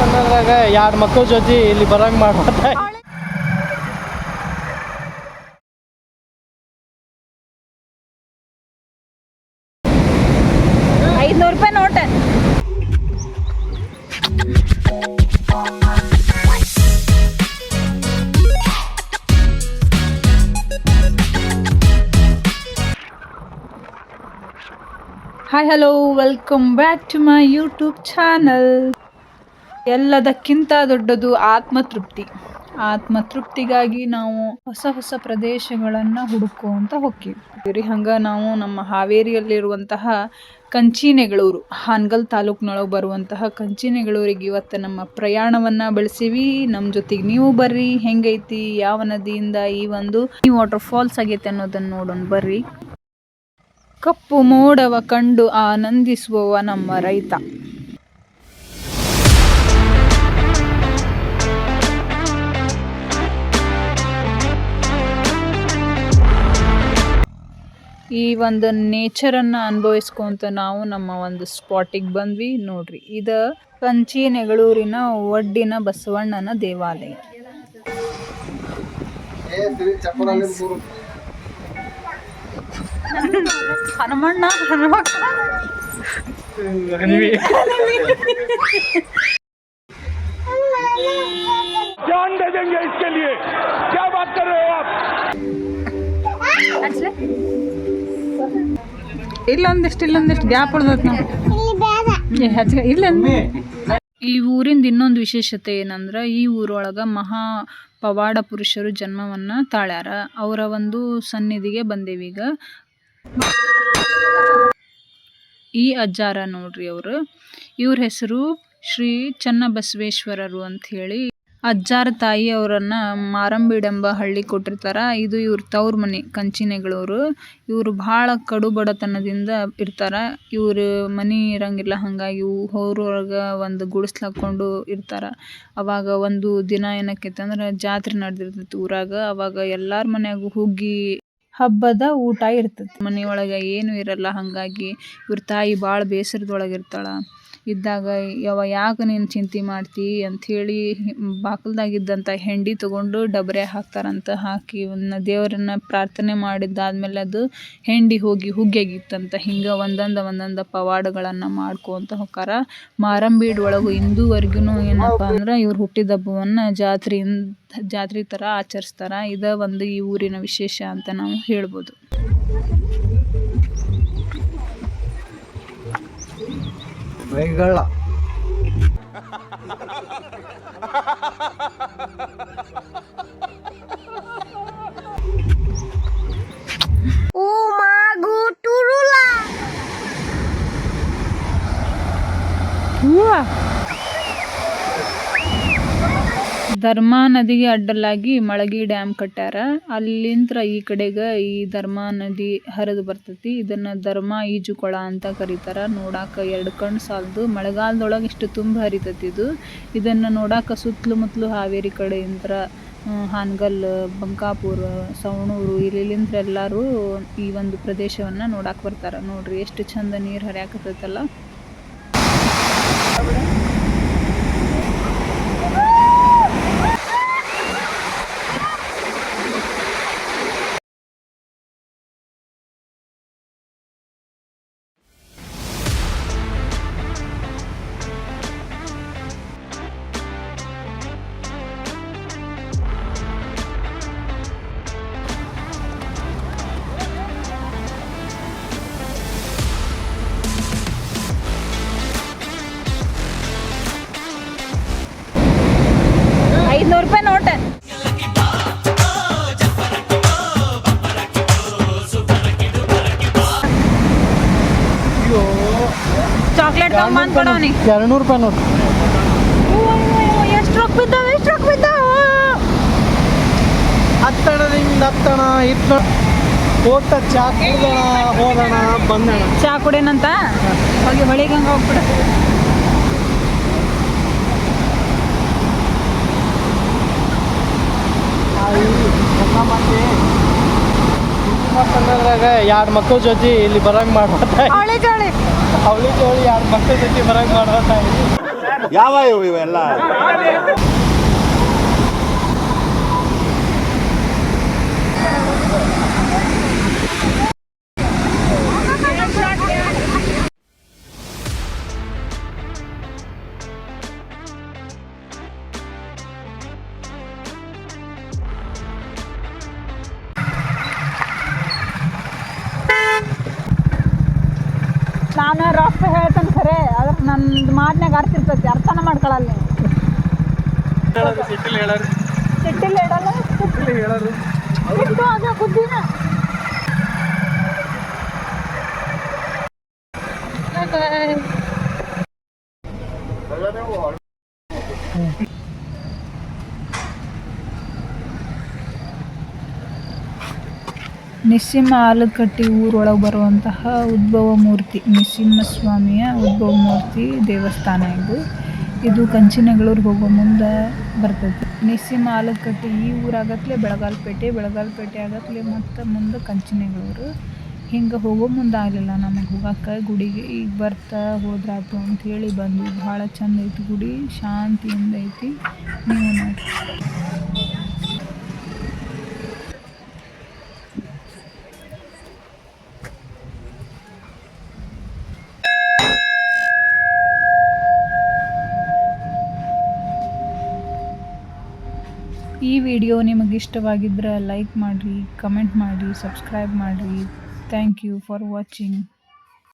ಅನ್ನೋದ್ರಾಗ ಎರಡು ಮಕ್ಕಳ ಜೊತೆ ಇಲ್ಲಿ ಬರಂಗ್ ಮಾಡ್ತಾರೆ hi hello welcome back to my YouTube channel ಎಲ್ಲದಕ್ಕಿಂತ ದೊಡ್ಡದು ಆತ್ಮತೃಪ್ತಿ. ಆತ್ಮತೃಪ್ತಿಗಾಗಿ ನಾವು ಹೊಸ ಹೊಸ ಪ್ರದೇಶಗಳನ್ನು ಹುಡುಕುವಂತ ಹೋಗ್ತೀವಿ ಹಂಗ ನಾವು ನಮ್ಮ ಹಾವೇರಿಯಲ್ಲಿರುವಂತಹ ಕಂಚಿನೆಗಳೂರು, ಹಾನಗಲ್ ತಾಲೂಕಿನೊಳಗೆ ಬರುವಂತಹ ಕಂಚಿನೆಗಳೂರಿಗೆ ಇವತ್ತು ನಮ್ಮ ಪ್ರಯಾಣವನ್ನು ಬೆಳೆಸೀವಿ. ನಮ್ಮ ಜೊತೆಗೆ ನೀವು ಬರ್ರಿ, ಹೆಂಗೈತಿ, ಯಾವ ನದಿಯಿಂದ ಈ ಒಂದು ನೀವು ವಾಟರ್ ಫಾಲ್ಸ್ ಆಗೈತೆ ಅನ್ನೋದನ್ನು ನೋಡೋಣ ಬರ್ರಿ. ಕಪ್ಪು ಮೋಡವ ಕಂಡು ಆನಂದಿಸುವವ ನಮ್ಮ ರೈತ. ಈ ಒಂದು ನೇಚರನ್ನು ಅನುಭವಿಸ್ಕೊಂತ ನಾವು ನಮ್ಮ ಒಂದು ಸ್ಪಾಟಿಗೆ ಬಂದ್ವಿ. ನೋಡ್ರಿ, ಇದು ಕಂಚಿ ನೆಗಳೂರಿನ ಒಡ್ಡಿನ ಬಸವಣ್ಣನ ದೇವಾಲಯ. ಹನುಮಣ್ಣ ಹನುಮಕ್ಕ जान दे देंगे इसके लिए क्या बात कर रहे हो आप ಇಲ್ಲೊಂದಿಷ್ಟು ಇಲ್ಲೊಂದಿಷ್ಟು ಗ್ಯಾಪ್ ಉಳ್ದತ್ ನಾವು ಏ, ಹೆಚ್ಚಿಗೆ ಇಲ್ಲ ಈ ಊರಿಂದ ಇನ್ನೊಂದು ವಿಶೇಷತೆ ಏನಂದ್ರೆ ಈ ಊರೊಳಗ ಮಹಾ ಪವಾಡ ಪುರುಷರು ಜನ್ಮವನ್ನ ತಾಳ್ಯಾರ ಅವರ ಒಂದು ಸನ್ನಿಧಿಗೆ ಬಂದೇವೀಗ ಈ ಅಜ್ಜಾರ ನೋಡ್ರಿ ಅವರು. ಇವ್ರ ಹೆಸರು ಶ್ರೀ ಚನ್ನಬಸವೇಶ್ವರರು ಅಂತ ಹೇಳಿ. ಅಜ್ಜಾರ ತಾಯಿ ಅವರನ್ನ ಮಾರಂಬಿಡಂಬ ಹಳ್ಳಿ ಕೊಟ್ಟಿರ್ತಾರ. ಇದು ಇವ್ರ ತವ್ರ ಮನೆ ಕಂಚಿನೆಗಳವರು ಇವರು ಬಹಳ ಕಡು ಬಡತನದಿಂದ ಇರ್ತಾರ. ಇವ್ರ ಮನಿ ಇರಂಗಿಲ್ಲ, ಹಾಗಾಗಿ ಹೊರೊಳಗ ಒಂದು ಗುಡಿಸ್ಲು ಹಾಕ್ಕೊಂಡು ಇರ್ತಾರ. ಅವಾಗ ಒಂದು ದಿನ ಏನಕ್ಕೆ ಅಂದ್ರೆ ಜಾತ್ರೆ ನಡೆದಿರ್ತೈತಿ ಊರಾಗ. ಅವಾಗ ಎಲ್ಲಾರ ಮನೆಯಾಗೂ ಹುಗ್ಗಿ ಹಬ್ಬದ ಊಟ ಇರ್ತೈತಿ ಮನೆಯೊಳಗೆ ಏನು ಇರಲ್ಲ ಹಾಗಾಗಿ ಇವ್ರ ತಾಯಿ ಭಾಳ ಬೇಸರದೊಳಗೆ ಇರ್ತಾಳ ಇದ್ದಾಗ ಯಾವ ಯಾಕೆ ನೀನು ಚಿಂತೆ ಮಾಡ್ತಿ? ಅಂಥೇಳಿ ಬಾಕಲ್ದಾಗಿದ್ದಂಥ ಹೆಂಡಿ ತಗೊಂಡು ಡಬರೆ ಹಾಕ್ತಾರಂತ ಹಾಕಿ ಇವನ್ನ ದೇವರನ್ನ ಪ್ರಾರ್ಥನೆ ಮಾಡಿದ್ದಾದ್ಮೇಲೆ ಅದು ಹೆಂಡಿ ಹೋಗಿ ಹುಗ್ಗಿಯಾಗಿತ್ತಂತ ಹಿಂಗೆ ಒಂದೊಂದು ಒಂದೊಂದು ಪವಾಡಗಳನ್ನು ಮಾಡ್ಕೊಂತ ಹೊಕ್ಕಾರ. ಮಾರಂಬೀಡ್ ಒಳಗೂ ಇಂದುವರೆಗೂ ಏನಪ್ಪ ಅಂದ್ರೆ ಇವ್ರು ಹುಟ್ಟಿದ ಹಬ್ಬವನ್ನು ಜಾತ್ರೆಯಿಂದ ಜಾತ್ರೆ ಥರ ಆಚರಿಸ್ತಾರೆ. ಇದ ಒಂದು ಈ ಊರಿನ ವಿಶೇಷ ಅಂತ ನಾವು ಹೇಳ್ಬೋದು. വൈകള Uau! ಧರ್ಮಾ ನದಿಗೆ ಅಡ್ಡಲಾಗಿ ಮಳಗಿ ಡ್ಯಾಮ್ ಕಟ್ಟ್ಯಾರ. ಅಲ್ಲಿಂತ್ರ ಈ ಕಡೆಗೆ ಈ ಧರ್ಮಾ ನದಿ ಹರಿದು ಬರ್ತೈತಿ. ಇದನ್ನ ಧರ್ಮಾ ಈಜುಕೊಳ ಅಂತ ಕರೀತಾರ. ನೋಡಾಕ ಎರಡು ಕಣ್ಣು ಸಾಲದು. ಮಳೆಗಾಲದೊಳಗೆ ಇಷ್ಟು ತುಂಬ ಹರಿತೈತಿ ಇದು. ಇದನ್ನ ನೋಡಾಕ ಸುತ್ತಲೂ ಮುತ್ತಲು ಹಾವೇರಿ ಕಡೆಯಿಂದ ಹಾನಗಲ್, ಬಂಕಾಪುರ, ಸವಣೂರು ಇಲ್ಲಿಂದ ಎಲ್ಲರೂ ಈ ಒಂದು ಪ್ರದೇಶವನ್ನ ನೋಡಾಕ ಬರ್ತಾರ. ನೋಡ್ರಿ, ಎಷ್ಟು ಚಂದ ನೀರು ಹರಿಯಾಕತ್ತೈತಲ್ಲ. ನೂರು ರೂಪಾಯಿ ನೋಡ್ರಿ ಎಷ್ಟು ರೊಕ್ಕ ಬಿದ್ದಾವ ಎಷ್ಟು ರೊಕ್ಕ ಬಿದ್ದಾವ ಹತ್ತಣ ನಿಮ್ದು ಹತ್ತಣ ಇತ್ತು. ಹೋಗ್ತಾ ಚಾ ಕುಡ್ದಣ ಹೋದಣ ಬಂದಣ. ಚಾ ಕುಡೇನಂತ? ಹೋಗಿ ಹೊಳಿಗೆ ಹಂಗೆ ಹೋಗ್ಬಿಡು. ಅನ್ನೋದ್ರಾಗ ಎರಡು ಮಕ್ಕಳ ಜೊತೆ ಇಲ್ಲಿ ಬರಂಗ್ ಮಾಡ್ಬೋದ ಅವಳಿ ಜೋಳಿ. ಅವಳಿ ಜೋಳಿ ಎರಡು ಮಕ್ಕಳ ಜೊತೆ ಬರಂಗ್ ಮಾಡ್ಬೋದ ಯಾವ ಇವು ಇವೆಲ್ಲ? ನಾನು ರಫ್ ಹೇಳ್ತೇನೆ ಖರೆ ಅದ್ರ ನಂದು ಮಾತಿನಾಗ ಅರ್ಥ ಇರ್ತೈತಿ ಅರ್ಥನ ಮಾಡ್ಕೊಳಲ್ಲ ನೀವು ಸಿಟ್ಟಿಲ್ಲ ಹೇಳಲ್ಲ. ಸಿಟ್ಟು ಅದ ಬುದ್ಧಿನ. ನಿಸ್ಸಿಂಹ ಆಲಕಟ್ಟಿ ಊರೊಳಗೆ ಬರುವಂತಹ ಉದ್ಭವ ಮೂರ್ತಿ ನಿಸ್ಸಿಂಹಸ್ವಾಮಿಯ ಉದ್ಭವ ಮೂರ್ತಿ ದೇವಸ್ಥಾನ ಇದು. ಇದು ಕಂಚಿನಗಳೂರಿಗೆ ಹೋಗೋ ಮುಂದೆ ಬರ್ತೈತಿ. ನಿಸ್ಸಿಂಹ ಆಲಕಟ್ಟಿ ಈ ಊರಾಗತ್ಲೆ ಬೆಳಗಾಲ್ಪೇಟೆ ಬೆಳಗಾಲ್ಪೇಟೆ ಆಗತ್ಲೆ ಮತ್ತು ಮುಂದೆ ಕಂಚಿನಗಳೂರು. ಹಿಂಗೆ ಹೋಗೋ ಮುಂದೆ ಆಗಲಿಲ್ಲ ನಮಗೆ ಹೋಗಕ್ಕೆ ಗುಡಿಗೆ ಈಗ ಬರ್ತಾ ಹೋದ್ರಾತು ಅಂಥೇಳಿ ಬಂದ್ವಿ. ಭಾಳ ಚಂದ ಐತಿ ಗುಡಿ, ಶಾಂತಿಯಿಂದ ಐತಿ. ನೀವು ನೋಡಿ ಈ ವಿಡಿಯೋ ನಿಮಗೆ ಇಷ್ಟವಾಗಿದ್ದರೆ ಲೈಕ್ ಮಾಡಿರಿ ಕಮೆಂಟ್ ಮಾಡಿರಿ ಸಬ್ಸ್ಕ್ರೈಬ್ ಮಾಡಿರಿ. Thank you for watching